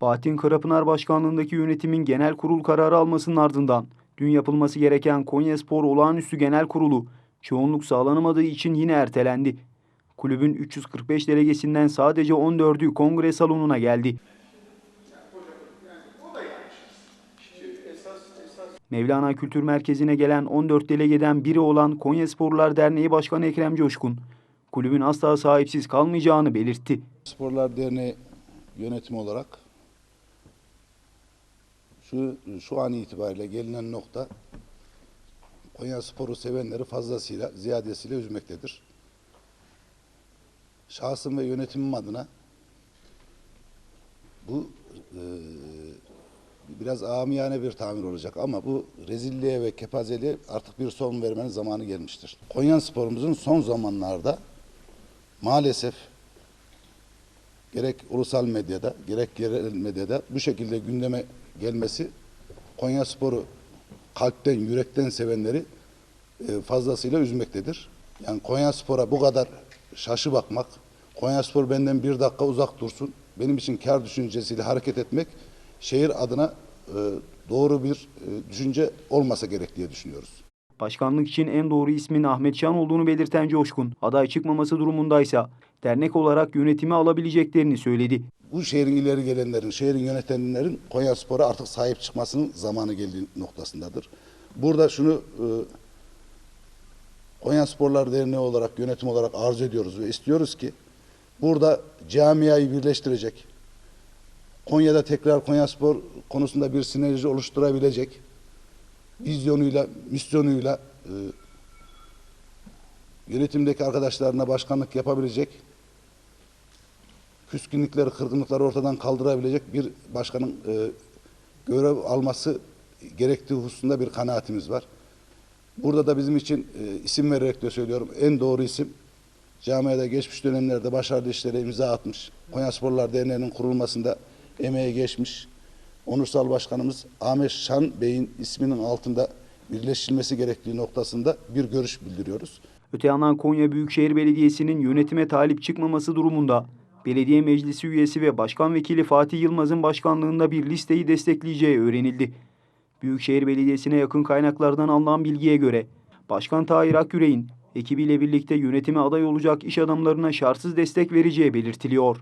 Bahattin Karapınar başkanlığındaki yönetimin genel kurul kararı almasının ardından dün yapılması gereken Konyaspor Olağanüstü Genel Kurulu çoğunluk sağlanamadığı için yine ertelendi. Kulübün 345 delegesinden sadece 14'ü kongre salonuna geldi. Mevlana Kültür Merkezi'ne gelen 14 delegeden biri olan Konyasporlar Derneği Başkanı Ekrem Coşkun, kulübün asla sahipsiz kalmayacağını belirtti. Sporlar Derneği yönetimi olarak şu şu an itibariyle gelinen nokta Konya Sporu sevenleri fazlasıyla, ziyadesiyle üzmektedir. Şahsım ve yönetimim adına bu e, biraz amiyane bir tamir olacak ama bu rezilliğe ve kepazeliğe artık bir son vermenin zamanı gelmiştir. Konya Sporumuzun son zamanlarda maalesef gerek ulusal medyada gerek yerel medyada bu şekilde gündeme gelmesi Konya Sporu kalpten, yürekten sevenleri e, fazlasıyla üzmektedir. Yani Konya Spor'a bu kadar şaşı bakmak, Konya Spor benden bir dakika uzak dursun, benim için kar düşüncesiyle hareket etmek şehir adına e, doğru bir e, düşünce olmasa gerek diye düşünüyoruz. Başkanlık için en doğru ismin Ahmet Şan olduğunu belirten Coşkun, aday çıkmaması durumundaysa dernek olarak yönetimi alabileceklerini söyledi. bu şehrin ileri gelenlerin, şehrin yönetenlerin Konya Spor'a artık sahip çıkmasının zamanı geldiği noktasındadır. Burada şunu e, Konya Sporlar Derneği olarak, yönetim olarak arzu ediyoruz ve istiyoruz ki burada camiayı birleştirecek, Konya'da tekrar Konya Spor konusunda bir sinerji oluşturabilecek, vizyonuyla, misyonuyla e, yönetimdeki arkadaşlarına başkanlık yapabilecek küskünlükleri, kırgınlıkları ortadan kaldırabilecek bir başkanın e, görev alması gerektiği hususunda bir kanaatimiz var. Burada da bizim için e, isim vererek de söylüyorum en doğru isim camiada geçmiş dönemlerde başarılı işlere imza atmış. Konya Sporlar Derneği'nin kurulmasında emeği geçmiş. Onursal Başkanımız Ahmet Şan Bey'in isminin altında birleştirilmesi gerektiği noktasında bir görüş bildiriyoruz. Öte yandan Konya Büyükşehir Belediyesi'nin yönetime talip çıkmaması durumunda belediye meclisi üyesi ve başkan vekili Fatih Yılmaz'ın başkanlığında bir listeyi destekleyeceği öğrenildi. Büyükşehir Belediyesi'ne yakın kaynaklardan alınan bilgiye göre Başkan Tahir Akgüre'in ekibiyle birlikte yönetime aday olacak iş adamlarına şartsız destek vereceği belirtiliyor.